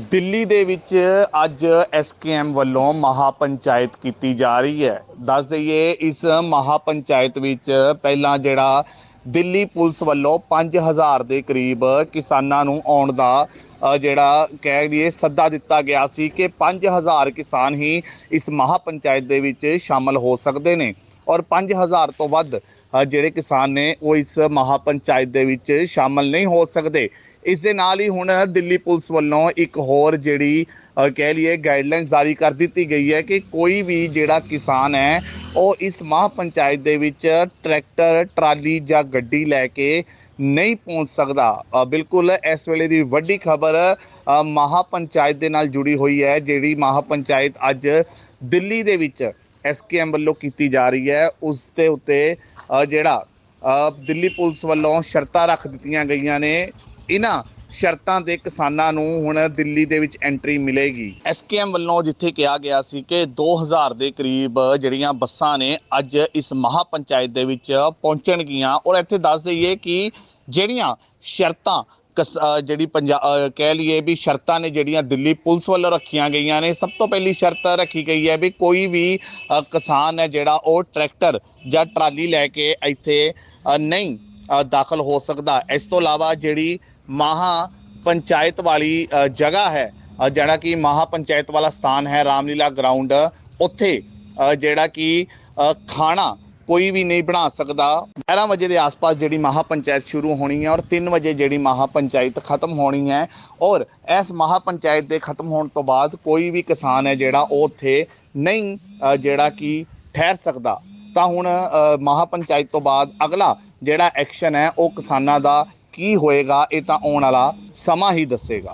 ਦਿੱਲੀ ਦੇ ਵਿੱਚ ਅੱਜ ਐਸਕੇਐਮ ਵੱਲੋਂ ਮਹਾਪੰਚਾਇਤ ਕੀਤੀ ਜਾ ਰਹੀ ਹੈ। ਦੱਸ ਦਈਏ, ਇਸ ਮਹਾਪੰਚਾਇਤ ਵਿੱਚ ਪਹਿਲਾਂ ਜਿਹੜਾ ਦਿੱਲੀ ਪੁਲਿਸ ਵੱਲੋਂ 5000 ਦੇ ਕਰੀਬ ਕਿਸਾਨਾਂ ਨੂੰ ਆਉਣ ਦਾ ਜਿਹੜਾ ਕਹਿ ਲਈਏ ਸੱਦਾ ਦਿੱਤਾ ਗਿਆ ਸੀ ਕਿ 5000 ਕਿਸਾਨ ਹੀ ਇਸ ਮਹਾਪੰਚਾਇਤ ਦੇ ਵਿੱਚ ਸ਼ਾਮਲ ਹੋ ਸਕਦੇ ਨੇ। ਔਰ 5000 ਤੋਂ ਵੱਧ ਜਿਹੜੇ ਕਿਸਾਨ ਨੇ ਉਹ ਇਸ ਮਹਾਪੰਚਾਇਤ ਦੇ ਵਿੱਚ ਸ਼ਾਮਲ ਨਹੀਂ ਹੋ ਸਕਦੇ। ਇਸ ਦੇ ਨਾਲ ਹੀ ਹੁਣ ਦਿੱਲੀ ਪੁਲਿਸ ਵੱਲੋਂ ਇੱਕ ਹੋਰ ਜਿਹੜੀ ਕਹਿ ਲਈਏ ਗਾਈਡਲਾਈਨ ਜਾਰੀ ਕਰ ਦਿੱਤੀ ਗਈ ਹੈ ਕਿ ਕੋਈ ਵੀ ਜਿਹੜਾ ਕਿਸਾਨ ਹੈ, ਉਹ ਇਸ ਮਹਾਪੰਚਾਇਤ ਦੇ ਵਿੱਚ ਟਰੈਕਟਰ, ਟਰਾਲੀ ਜਾਂ ਗੱਡੀ ਲੈ ਕੇ ਨਹੀਂ ਪਹੁੰਚ ਸਕਦਾ। ਬਿਲਕੁਲ ਇਸ ਵੇਲੇ ਦੀ ਵੱਡੀ ਖਬਰ ਮਹਾਪੰਚਾਇਤ ਦੇ ਨਾਲ ਜੁੜੀ ਹੋਈ ਹੈ, ਜਿਹੜੀ ਮਹਾਪੰਚਾਇਤ ਅੱਜ ਦਿੱਲੀ ਦੇ ਵਿੱਚ ਐਸਕੇਐਮ ਵੱਲੋਂ ਕੀਤੀ ਜਾ ਰਹੀ ਹੈ। ਉਸ ਦੇ ਉੱਤੇ ਜਿਹੜਾ ਦਿੱਲੀ ਪੁਲਿਸ ਵੱਲੋਂ ਸ਼ਰਤਾਂ ਰੱਖ ਦਿੱਤੀਆਂ ਗਈਆਂ ਨੇ। ਇਹਨਾਂ ਸ਼ਰਤਾਂ ਦੇ ਕਿਸਾਨਾਂ ਨੂੰ ਹੁਣ ਦਿੱਲੀ ਦੇ ਵਿੱਚ ਐਂਟਰੀ ਮਿਲੇਗੀ। ਐਸਕੇਐਮ ਵੱਲੋਂ ਜਿੱਥੇ ਕਿਹਾ ਗਿਆ ਸੀ ਕਿ 2000 ਦੇ ਕਰੀਬ ਜਿਹੜੀਆਂ ਬੱਸਾਂ ਨੇ ਅੱਜ ਇਸ ਮਹਾਪੰਚਾਇਤ ਦੇ ਵਿੱਚ ਪਹੁੰਚਣਗੀਆਂ ਔਰ ਇੱਥੇ ਦੱਸ ਦਈਏ ਕਿ ਜਿਹੜੀਆਂ ਸ਼ਰਤਾਂ ਕਸ- ਜਿਹੜੀ ਪੰਜਾਬ ਕਹਿ ਲਈਏ ਵੀ ਸ਼ਰਤਾਂ ਨੇ ਜਿਹੜੀਆਂ ਦਿੱਲੀ ਪੁਲਿਸ ਵੱਲੋਂ ਰੱਖੀਆਂ ਗਈਆਂ ਨੇ, ਸਭ ਤੋਂ ਪਹਿਲੀ ਸ਼ਰਤ ਰੱਖੀ ਗਈ ਹੈ ਵੀ ਕੋਈ ਵੀ ਕਿਸਾਨ ਹੈ ਜਿਹੜਾ ਉਹ ਟਰੈਕਟਰ ਜਾਂ ਟਰਾਲੀ ਲੈ ਕੇ ਇੱਥੇ ਨਹੀਂ ਦਾਖਲ ਹੋ ਸਕਦਾ। ਇਸ ਤੋਂ ਇਲਾਵਾ ਜਿਹੜੀ ਮਹਾ ਪੰਚਾਇਤ ਵਾਲੀ ਜਗ੍ਹਾ ਹੈ ਜਿਹੜਾ ਕਿ ਮਹਾ ਪੰਚਾਇਤ ਵਾਲਾ ਸਥਾਨ ਹੈ ਰਾਮਲੀਲਾ ਗਰਾਊਂਡ, ਉੱਥੇ ਜਿਹੜਾ ਕਿ ਖਾਣਾ ਕੋਈ ਵੀ ਨਹੀਂ ਬਣਾ ਸਕਦਾ। 11 ਵਜੇ ਦੇ ਆਸ-ਪਾਸ ਜਿਹੜੀ ਮਹਾ ਪੰਚਾਇਤ ਸ਼ੁਰੂ ਹੋਣੀ ਹੈ ਔਰ 3 ਵਜੇ ਜਿਹੜੀ ਮਹਾ ਪੰਚਾਇਤ ਖਤਮ ਹੋਣੀ ਹੈ ਔਰ ਇਸ ਮਹਾ ਪੰਚਾਇਤ ਦੇ ਖਤਮ ਹੋਣ ਤੋਂ ਬਾਅਦ ਕੋਈ ਵੀ ਕਿਸਾਨ ਹੈ ਜਿਹੜਾ ਉਹ ਉੱਥੇ ਨਹੀਂ ਜਿਹੜਾ ਕਿ ਠਹਿਰ ਸਕਦਾ। ਤਾਂ ਹੁਣ ਅ, ਪੰਚਾਇਤ ਤੋਂ ਬਾਅਦ ਅਗਲਾ ਜਿਹੜਾ ਐਕਸ਼ਨ ਹੈ ਉਹ ਕਿਸਾਨਾਂ ਦਾ ਕੀ ਹੋਏਗਾ ਇਹ ਤਾਂ ਆਉਣ ਵਾਲਾ ਸਮਾਂ ਹੀ ਦੱਸੇਗਾ।